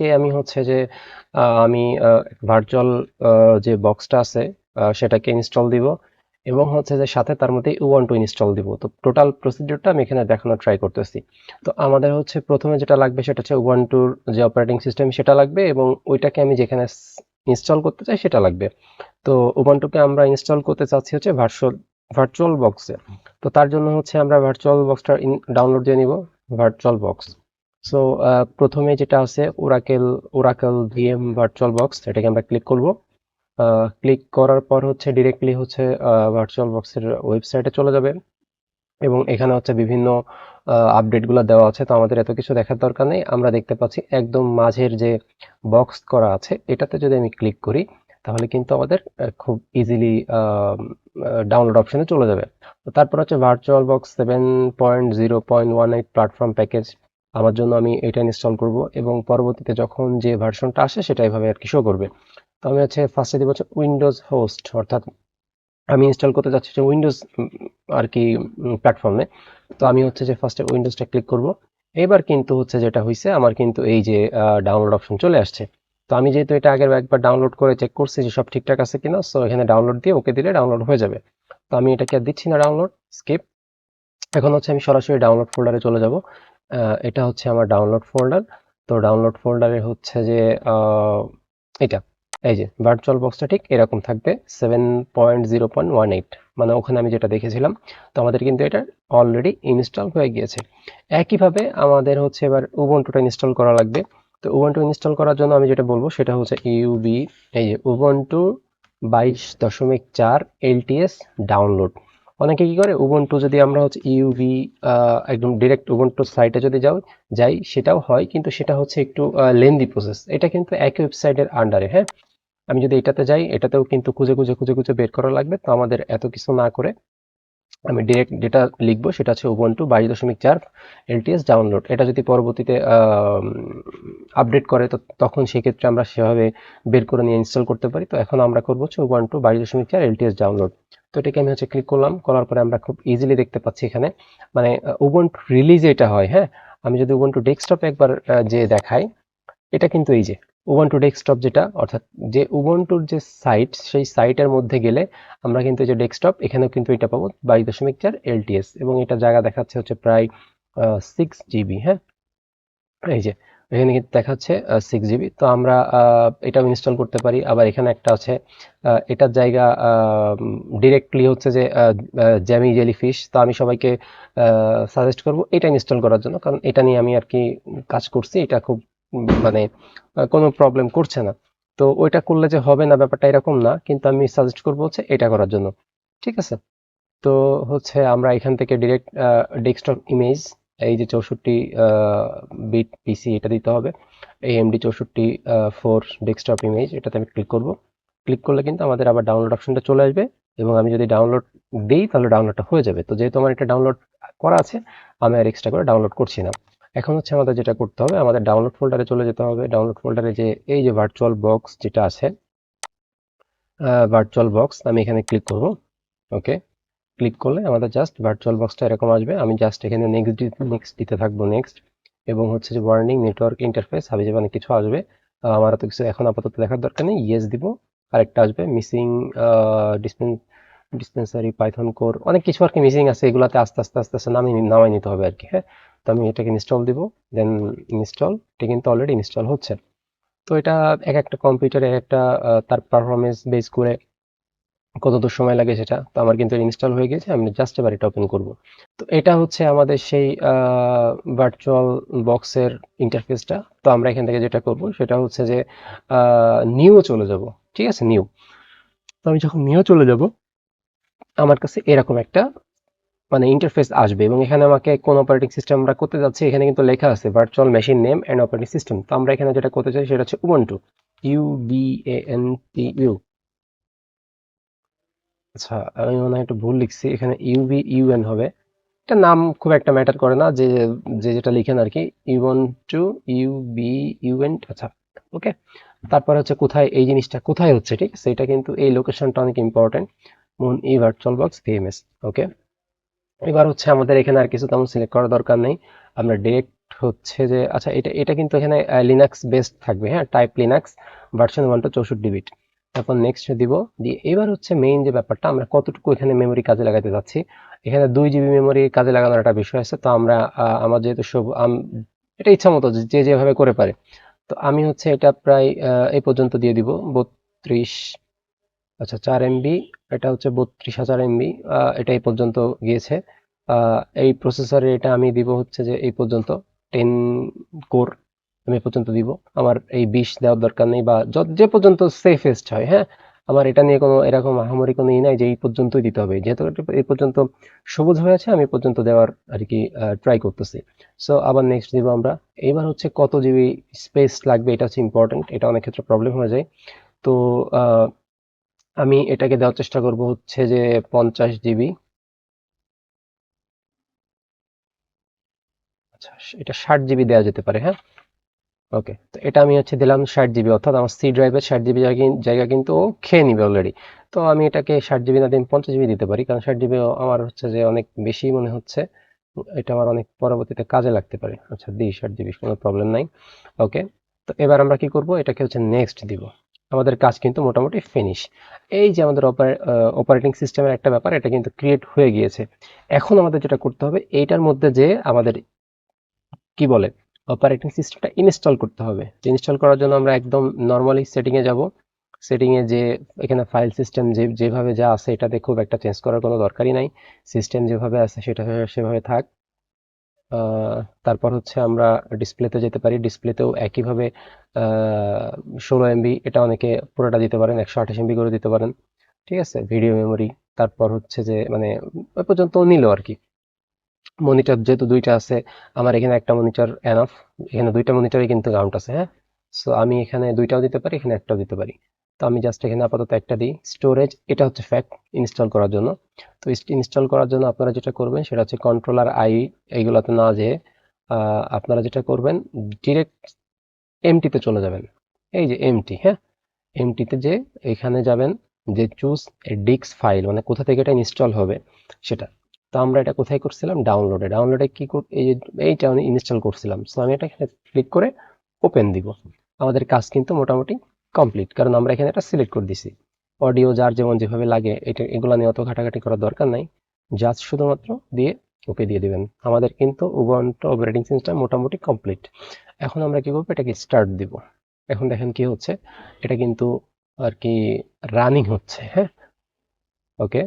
আজকে আমি হচ্ছে যে আমি ভার্চুয়াল যে বক্সটা আছে সেটাকে ইনস্টল দিব এবং হচ্ছে যে সাথে তার মধ্যে ওয়ান টু ইনস্টল দিব। তো টোটাল প্রসিডিউরটা আমি এখানে দেখানোর ট্রাই করতেছি। তো আমাদের হচ্ছে প্রথমে যেটা লাগবে সেটা হচ্ছে ওয়ান টুর যে অপারেটিং সিস্টেম সেটা লাগবে এবং ওইটাকে আমি যেখানে ইনস্টল করতে চাই সেটা লাগবে। তো উবুন্টুকে আমরা ইনস্টল করতে চাচ্ছি হচ্ছে ভার্চুয়াল ভার্চুয়াল বক্সে তো তার জন্য হচ্ছে আমরা ভার্চুয়াল বক্সটা ডাউনলোড দিয়ে নিব। ভার্চুয়াল বক্স সো প্রথমে যেটা আছে Oracle Oracle VM virtual box এটাকে আমরা ক্লিক করব। ক্লিক করার পর হচ্ছে ডিরেক্টলি হচ্ছে ভার্চুয়াল বক্সের ওয়েবসাইটে চলে যাবে। এবং এখানে হচ্ছে বিভিন্ন আপডেটগুলো দেওয়া আছে। তো আমাদের এত কিছু দেখার দরকার নেই। আমরা দেখতে পাচ্ছি একদম মাঝের যে বক্স করা আছে, এটাতে যদি আমি ক্লিক করি, তাহলে কিন্তু আমাদের খুব ইজিলি ডাউনলোড অপশনে চলে যাবে। তারপর হচ্ছে virtual box seven point zero point one eight platform package আমার জন্য আমি এটা ইনস্টল করব এবং পরবর্তীতে যখন যে ভার্সনটা আসে সেটা এভাবে আর কি শো করবে। তো আমি হচ্ছে ফার্স্টে দিব হচ্ছে উইন্ডোজ হোস্ট অর্থাৎ আমি ইনস্টল করতে যাচ্ছি যে উইন্ডোজ আর কি প্ল্যাটফর্মে তো আমি হচ্ছে যে ফার্স্টে উইন্ডোজটা ক্লিক করব। এবার কিন্তু হচ্ছে যেটা হয়েছে আমার কিন্তু এই যে ডাউনলোড অপশন চলে আসছে। তো আমি যেহেতু এটা আগের একবার ডাউনলোড করে চেক করছি যে সব ঠিকঠাক আছে কিনা সো এখানে ডাউনলোড দিয়ে ওকে দিলে ডাউনলোড হয়ে যাবে। তো আমি এটাকে আর দিচ্ছি না ডাউনলোড স্কিপ এখন হচ্ছে আমি সরাসরি ডাউনলোড ফোল্ডারে চলে যাব। এটা হচ্ছে আমার ডাউনলোড ফোল্ডার তো ডাউনলোড ফোল্ডারে হচ্ছে যে এটা, এই যে ভার্চুয়াল বক্সটা ঠিক এরকম থাকবে seven point zero point one eight মানে ওখানে আমি যেটা দেখেছিলাম, তো আমাদের কিন্তু এটা অলরেডি ইনস্টল হয়ে গিয়েছে। একইভাবে আমাদের হচ্ছে এবার উবুন্টুটা ইনস্টল করা লাগবে। তো উবুন্টু ইনস্টল করার জন্য আমি যেটা বলব, সেটা হচ্ছে ইউবি এই যে উবুন্টু বাইশ দশমিক চার এলটিএস ডাউনলোড অনেকে কি করে? উবুন্টু যদি আমরা হচ্ছে ইউবি একদম ডিরেক্ট উবুন্টু সাইটে যদি যাও, যাই, সেটাও হয়, কিন্তু সেটা হচ্ছে একটু লেন্দি প্রসেস এটা কিন্তু একই ওয়েবসাইটের আন্ডারে হ্যাঁ? আমি যদি এটাতে যাই, এটাতেও কিন্তু খুঁজে খুঁজে খুঁজে খুঁজে বের করা লাগবে। তো আমাদের এত কিছু না করে আমি ডিরেক্ট যেটা লিখব, সেটা হচ্ছে উবুন্টু বাইশ দশমিক চার এলটিএস ডাউনলোড এটা যদি পরবর্তীতে আপডেট করে, তো তখন সেক্ষেত্রে আমরা সেভাবে বের করে নিয়ে ইনস্টল করতে পারি। তো এখন আমরা করব হচ্ছে উবুন্টু বাইশ দশমিক চার এলটিএস ডাউনলোড তো এটাকে আমি হচ্ছে ক্লিক করলাম, করার পরে আমরা খুব ইজিলি দেখতে পাচ্ছি এখানে। মানে উবুন্টু রিলিজ এটা হয় হ্যাঁ? আমি যদি উবুন্টু ডেস্কটপে একবার যে দেখাই, এটা কিন্তু এই যে উবুন্টু ডেস্কটপ যেটা, অর্থাৎ যে উবুন্টুর যে সাইট সেই সাইটের মধ্যে গেলে আমরা কিন্তু যে ডেস্কটপ এখানেও কিন্তু এটা পাবো বাইশ দশমিক চার এলটিএস এবং এটা জায়গা দেখাচ্ছে হচ্ছে প্রায় সিক্স জিবি হ্যাঁ? এই যে এখানে কিন্তু দেখাচ্ছে সিক্স জিবি তো আমরা এটাও ইনস্টল করতে পারি। আবার এখানে একটা আছে এটার জায়গা ডিরেক্টলি হচ্ছে যে জ্যামি জেলিফিশ তো আমি সবাইকে সাজেস্ট করব এটা ইনস্টল করার জন্য। কারণ এটা নিয়ে আমি আর কি কাজ করছি, এটা খুব মানে কোনো প্রবলেম করছে না। তো ওইটা করলে যে হবে না, ব্যাপারটা এরকম না। কিন্তু আমি সাজেস্ট করব হচ্ছে এটা করার জন্য। ঠিক আছে? তো হচ্ছে আমরা এখান থেকে ডিরেক্ট ডেস্কটপ ইমেজ এই যে চৌষট্টি বিট পিসি এটা দিতে হবে। এই এমডি চৌষট্টি ফোর ডেস্কটপ ইমেজ এটাতে আমি ক্লিক করব। ক্লিক করলে কিন্তু আমাদের আবার ডাউনলোড অপশনটা চলে আসবে এবং আমি যদি ডাউনলোড দিই তাহলে ডাউনলোডটা হয়ে যাবে। তো যেহেতু আমার এটা ডাউনলোড করা আছে, আমি আর এক্সট্রা করে ডাউনলোড করছি না। এখন হচ্ছে আমাদের যেটা করতে হবে, আমাদের ডাউনলোড ফোল্ডারে চলে যেতে হবে। ডাউনলোড ফোল্ডারে যে এই যে ভার্চুয়াল বক্স যেটা আছে ভার্চুয়াল বক্স আমি এখানে ক্লিক করব। ওকে ক্লিক করলে আমাদের জাস্ট ভার্চুয়াল বক্সটা এরকম আসবে। আমি জাস্ট এখানে নেক্সট নেক্সট দিতে থাকব নেক্সট এবং হচ্ছে যে ওয়ার্নিং নেটওয়ার্ক ইন্টারফেস হাবি যাবে অনেক কিছু আসবে। আমার তো কিছু এখন আপাতত দেখার দরকার নেই। ইয়েস দিব। আরেকটা আসবে missing dispense dispensary python core অনেক কিছু আর কি মিসিং আছে। এগুলাতে আস্তে আস্তে আস্তে আস্তে নামিয়ে নামাই নিতে হবে আর কি হ্যাঁ? তো আমি এটাকে ইনস্টল দিব। দেন ইনস্টল এটা কিন্তু অলরেডি ইনস্টল হচ্ছে। তো এটা এক একটা কম্পিউটারে এক একটা তার পারফরমেন্স বেস করে কত দূর সময় লাগে সেটা, তো আমার কিন্তু ইনস্টল হয়ে গেছে, আমি জাস্ট এবার এটা ওপেন করব। তো এটা হচ্ছে আমাদের সেই ভার্চুয়াল বক্সের ইন্টারফেসটা তো আমরা এখান থেকে যেটা করব, সেটা হচ্ছে যে নিউ চলে যাব, ঠিক আছে? নিউ তো আমি যখন নিউ চলে যাব, আমার কাছে এরকম একটা মানে ইন্টারফেস আসবে এবং এখানে আমাকে কোন অপারেটিং সিস্টেম আমরা করতে যাচ্ছি, এখানে কিন্তু লেখা আছে virtual machine name and operating system তো আমরা এখানে যেটা করতে চাই, সেটা হচ্ছে Ubuntu U B N T U আচ্ছা আমি মনে হয় একটু ভুল লিখছি। এখানে ইউবি ইউএন হবে। এটা নাম খুব একটা ম্যাটার করে না, যে যে যেটা লিখেন আর কি। ইউন টু ইউবি ইউএন আচ্ছা ওকে তারপর হচ্ছে কোথায়, এই জিনিসটা কোথায় হচ্ছে, ঠিক? আছে এটা কিন্তু এই লোকেশনটা অনেক ইম্পর্টেন্ট মুন ই ভার্চুয়াল বক্স ভিএমএস ওকে এবার হচ্ছে আমাদের এখানে আর কিছু তেমন সিলেক্ট করার দরকার নেই। আমরা ডিরেক্ট হচ্ছে যে আচ্ছা এটা এটা কিন্তু এখানে লিনাক্স বেসড থাকবে হ্যাঁ? Type Linux version one two চৌষট্টি বিট তারপর নেক্সট দিব। দিয়ে এবার হচ্ছে মেইন যে ব্যাপারটা, আমরা কতটুকু এখানে মেমোরি কাজে লাগাতে যাচ্ছি এখানে দুই জিবি মেমোরি কাজে লাগানোর একটা বিষয় আছে। তো আমরা আমার যেহেতু সব এটা ইচ্ছা মতো যে যে যেভাবে করে পারে। তো আমি হচ্ছে এটা প্রায় এই পর্যন্ত দিয়ে দিব। বত্রিশ আচ্ছা চার এমবি এটা হচ্ছে বত্রিশ হাজার এমবি এটা এই পর্যন্ত গিয়েছে। এই প্রসেসরে এটা আমি দিব হচ্ছে যে এই পর্যন্ত টেন কোর আমি পর্যন্ত দিব। আমার এই বিষ দেওয়ার দরকার নেই বা যে পর্যন্ত সেফেস্ট হয় হ্যাঁ? আমার এটা নিয়ে কোনো এরকম আহামরি কোনো ই নাই যে এই পর্যন্তই দিতে হবে। যেহেতু এই পর্যন্ত সবুজ হয়ে আছে, আমি পর্যন্ত দেওয়ার আর কি ট্রাই করতেছি। সো আবার নেক্সট দিব আমরা। এইবার হচ্ছে কত জিবি স্পেস লাগবে, এটা হচ্ছে ইম্পর্টেন্ট এটা অনেক ক্ষেত্রে প্রবলেম হয়ে যায়। তো আমি এটাকে দেওয়ার চেষ্টা করব হচ্ছে যে পঞ্চাশ জিবি আচ্ছা এটা ষাট জিবি দেওয়া যেতে পারে হ্যাঁ? ওকে তো এটা আমি হচ্ছে দিলাম ষাট জিবি অর্থাৎ আমার সি ড্রাইভের ষাট জিবি জায়গা কিন্তু ও খেয়ে নিবে অলরেডি তো আমি এটাকে ষাট জিবি না দিন পঞ্চাশ জিবি দিতে পারি, কারণ ষাট জিবি আমার হচ্ছে যে অনেক বেশি মনে হচ্ছে। এটা আমার অনেক পরবর্তীতে কাজে লাগতে পারে। আচ্ছা দিই ষাট জিবি কোনো প্রবলেম নাই। ওকে তো এবার আমরা কি করব? এটাকে হচ্ছে নেক্সট দিব। আমাদের কাজ কিন্তু মোটামুটি ফিনিশ এই যে আমাদের অপারেটিং সিস্টেমের একটা ব্যাপার, এটা কিন্তু ক্রিয়েট হয়ে গিয়েছে। এখন আমাদের যেটা করতে হবে, এইটার মধ্যে যে আমাদের, কি বলে? অপারেটিং সিস্টেমটা ইনস্টল করতে হবে। ইনস্টল করার জন্য আমরা একদম নর্মালি সেটিংয়ে যাব। সেটিংয়ে যে এখানে ফাইল সিস্টেম যে, যেভাবে যা আছে এটাতে খুব একটা চেঞ্জ করার কোনো দরকারই নাই। সিস্টেম যেভাবে আছে সেটা সেভাবে থাক। তারপর হচ্ছে আমরা ডিসপ্লেতে যেতে পারি। ডিসপ্লেতেও একইভাবে ষোলো এমবি এটা অনেকে পুরোটা দিতে পারেন, একশো আঠাশ এমবি করে দিতে পারেন। ঠিক আছে? ভিডিও মেমোরি তারপর হচ্ছে যে মানে ওই পর্যন্ত নিল আর কি। মনিটর যেহেতু দুইটা আছে, আমার এখানে একটা মনিটর এনাফ এখানে দুইটা মনিটরই কিন্তু কাউন্ট আছে হ্যাঁ? সো আমি এখানে দুইটাও দিতে পারি, এখানে একটাও দিতে পারি। তো আমি জাস্ট এখানে আপাতত একটা দিই। স্টোরেজ এটা হচ্ছে ফ্যাক্ট ইনস্টল করার জন্য। তো ইনস্টল করার জন্য আপনারা যেটা করবেন, সেটা হচ্ছে কন্ট্রোলার আই এইগুলোতে না যেয়ে আপনারা যেটা করবেন ডিরেক্ট এমটিতে চলে যাবেন। এই যে এমটি হ্যাঁ? এমটিতে যে এখানে যাবেন, যে চুজ ডিক্স ফাইল মানে কোথা থেকে এটা ইনস্টল হবে, সেটা। তো আমরা এটা কোথায় করছিলাম? ডাউনলোডে ডাউনলোডে কি এই যে, এইটা আমি ইনস্টল করছিলাম। সো আমি এটা এখানে ক্লিক করে ওপেন দিব। আমাদের কাজ কিন্তু মোটামুটি কমপ্লিট কারণ আমরা এখানে এটা সিলেক্ট করে দিছি। অডিও যার যেমন যেভাবে লাগে, এটা, এগুলো নিয়ে অত ঘাটাঘাটি করার দরকার নাই। জাস্ট শুধুমাত্র দিয়ে ওকে দিয়ে দিবেন। আমাদের কিন্তু উবুন্টু অপারেটিং সিস্টেম মোটামুটি কমপ্লিট এখন আমরা কি করব? এটাকে স্টার্ট দিব। এখন দেখেন কি হচ্ছে। এটা কিন্তু আর কি রানিং হচ্ছে হ্যাঁ? ওকে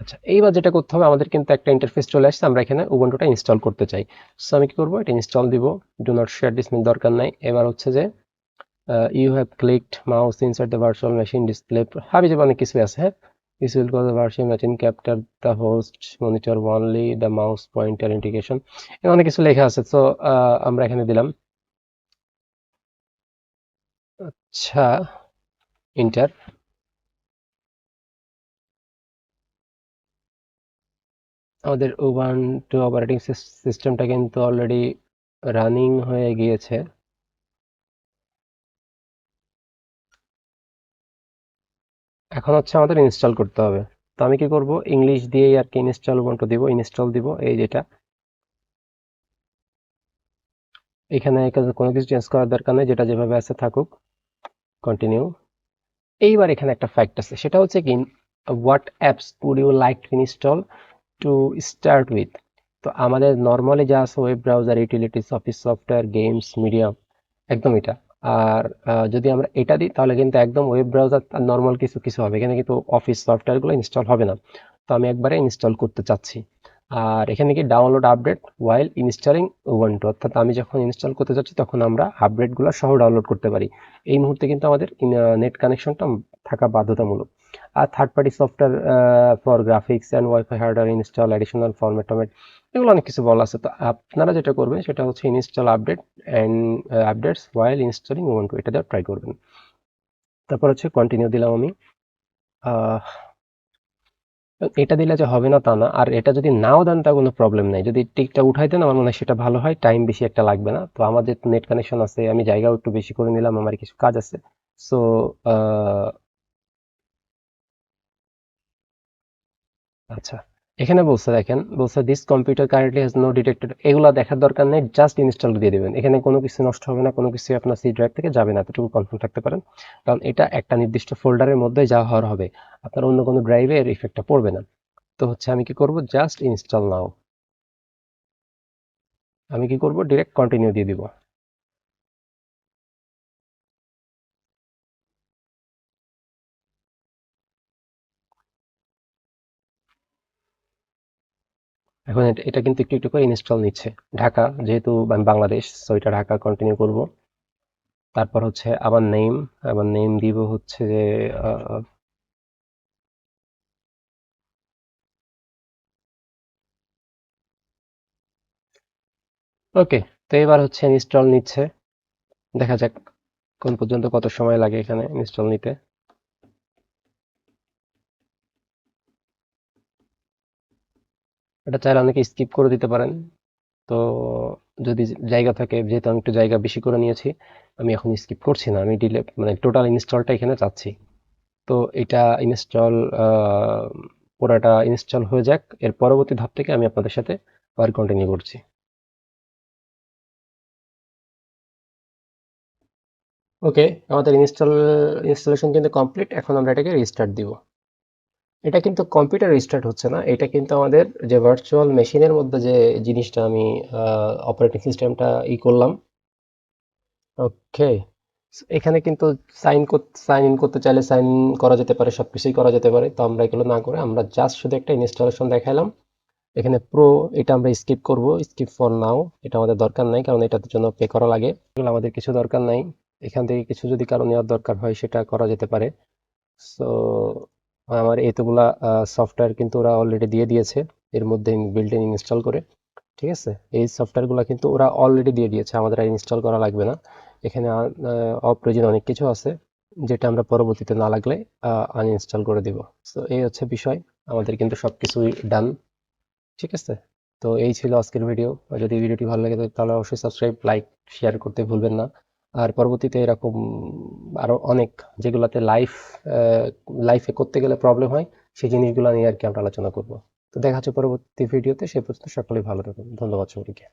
আচ্ছা এইবার যেটা করতে হবে, আমাদের কিন্তু একটা ইন্টারফেস চলে আসছে, আমরা এখানে উবুন্টুটা ইনস্টল করতে চাই। সো আমি কি করব? এটা ইনস্টল দিব। Do not share this mean দরকার নাই। এবার হচ্ছে যে you have clicked mouse inside the virtual machine display হাবি যাবে, অনেক কিছু আছে হ্যাঁ? Will cause the virtual machine capture the host monitor only the mouse pointer indication অনেক কিছু লেখা আছে। তো আমরা এখানে দিলাম। আচ্ছা ইন্টার আমাদের ওভান টু অপারেটিং সিস্টেমটা কিন্তু অলরেডি রানিং হয়ে গিয়েছে। এখন হচ্ছে আমাদের ইনস্টল করতে হবে। তো আমি কি করব? ইংলিশ দিয়েই আর কি ইনস্টল উবুন্টু দিব ইনস্টল দিব, এই যেটা। এখানে কোনো কিছু চেঞ্জ করার দরকার নেই, যেটা যেভাবে আছে থাকুক কন্টিনিউ এইবার এখানে একটা ফ্যাক্ট আছে, সেটা হচ্ছে কি what apps would you like to install to start with তো আমাদের নর্মালি যা আছে web browser utilities office software games media একদম এটা। আর যদি আমরা এটা দিই, তাহলে কিন্তু একদম ওয়েব ব্রাউজার নর্মাল কিছু কিছু হবে। এখানে কিন্তু অফিস সফটওয়্যারগুলো ইনস্টল হবে না। তো আমি একবারে ইনস্টল করতে চাচ্ছি। আর এখানে কি download update while installing Ubuntu অর্থাৎ আমি যখন ইনস্টল করতে যাচ্ছি তখন আমরা আপডেটগুলো সহ ডাউনলোড করতে পারি। এই মুহূর্তে কিন্তু আমাদের নেট কানেকশনটা থাকা বাধ্যতামূলক। আর third party software for graphics and wifi hardware install additional format tomato এগুলো অনেক কিছু বলা আছে। তো আপনারা যেটা করবেন, সেটা হচ্ছে install update and updates while installing Ubuntu এটা দেওয়া ট্রাই করবেন। তারপর হচ্ছে কন্টিনিউ দিলাম আমি। এটা দিলে যে হবে না তা না। আর এটা যদি নাও দেন, তা কোনো প্রবলেম নাই। যদি টিকটা উঠাই দেন, আমার মনে হয় সেটা ভালো হয়। টাইম বেশি একটা লাগবে না। তো আমার যেহেতু নেট কানেকশন আছে, আমি জায়গাও একটু বেশি করে নিলাম, আমার কিছু কাজ আছে। সো আচ্ছা এখানে বলছে দেখেন, বলছে this computer currently has no detected এগুলো দেখার দরকার নেই জাস্ট ইনস্টল দিয়ে দিবেন। এখানে কোনো কিছু নষ্ট হবে না, কোনো কিছু আপনার সি ড্রাইভ থেকে যাবে না, এতটুকু কনফার্ম থাকতে পারেন। কারণ এটা একটা নির্দিষ্ট ফোল্ডারের মধ্যে যা হওয়ার হবে, আপনার অন্য কোনো ড্রাইভে এর ইফেক্টটা পড়বে না। তো হচ্ছে আমি কি করব জাস্ট ইনস্টল নাও আমি কি করব ডিরেক্ট কন্টিনিউ দিয়ে দিব। এখন এটা- কিন্তু একটু একটু করে ইনস্টল নিচ্ছে। ঢাকা, যেহেতু আমি বাংলাদেশ সো এটা ঢাকা কন্টিনিউ করব। তারপর হচ্ছে আমার নেম আমার নেম দিব হচ্ছে যে ওকে তো এবার হচ্ছে ইনস্টল নিচ্ছে। দেখা যাক কোন পর্যন্ত কত সময় লাগে এখানে ইনস্টল নিতে। এটা চাইলে অনেকে স্কিপ করে দিতে পারেন। তো যদি জায়গা থাকে, যেহেতু আমি একটু জায়গা বেশি করে নিয়েছি, আমি এখন স্কিপ করছি না। আমি ডিলে মানে টোটাল ইনস্টলটা এখানে চাচ্ছি। তো এটা ইনস্টল পুরাটা ইনস্টল হয়ে যাক। এর পরবর্তী ধাপ থেকে আমি আপনাদের সাথে ওয়ার্ক কন্টিনিউ করছি। ওকে আমাদের ইনস্টল ইনস্টলেশন কিন্তু কমপ্লিট এখন আমরা এটাকে রিস্টার্ট দিব। এটা কিন্তু কম্পিউটার রিস্টার্ট হচ্ছে না। এটা কিন্তু আমাদের যে ভার্চুয়াল মেশিনের মধ্যে যে জিনিসটা আমি অপারেটিং সিস্টেমটা ই করলাম। ওকে এখানে কিন্তু সাইন সাইন ইন করতে চাইলে সাইন ইন করা যেতে পারে সব কিছুই করা যেতে পারে। তো আমরা এগুলো না করে আমরা জাস্ট শুধু একটা ইনস্টলেশন দেখালাম এখানে প্রো এটা আমরা স্কিপ করব। স্কিপ ফর নাও এটা আমাদের দরকার নাই, কারণ এটার জন্য পে করা লাগে। এগুলো আমাদের কিছু দরকার নাই। এখান থেকে কিছু যদি কারও নেওয়ার দরকার হয়, সেটা করা যেতে পারে। সো আমার এতগুলা সফটওয়্যার কিন্তু ওরা অলরেডি দিয়ে দিয়েছে। এর মধ্যে বিল্ট ইন ইনস্টল করে, ঠিক আছে? এই সফটওয়্যারগুলো কিন্তু ওরা অলরেডি দিয়ে দিয়েছে, আমাদের আর ইনস্টল করা লাগবে না। এখানে অপ্রয়োজন অনেক কিছু আছে, যেটা আমরা পরবর্তীতে না লাগলে আনইনস্টল করে দিব। সো এই হচ্ছে বিষয়। আমাদের কিন্তু সবকিছুই ডান ঠিক আছে? তো এই ছিল আজকের ভিডিও যদি ভিডিওটি ভালো লাগে, তাহলে অবশ্যই সাবস্ক্রাইব লাইক শেয়ার করতে ভুলবেন না। আর পরবর্তীতে এরকম আরও অনেক যেগুলোতে লাইফ লাইফে করতে গেলে প্রবলেম হয়, সেই জিনিসগুলো নিয়ে আর কি আমরা আলোচনা করব। তো দেখা হচ্ছে পরবর্তী ভিডিওতে সে পর্যন্ত সকলেই ভালো থাকুন। ধন্যবাদ সবাইকে।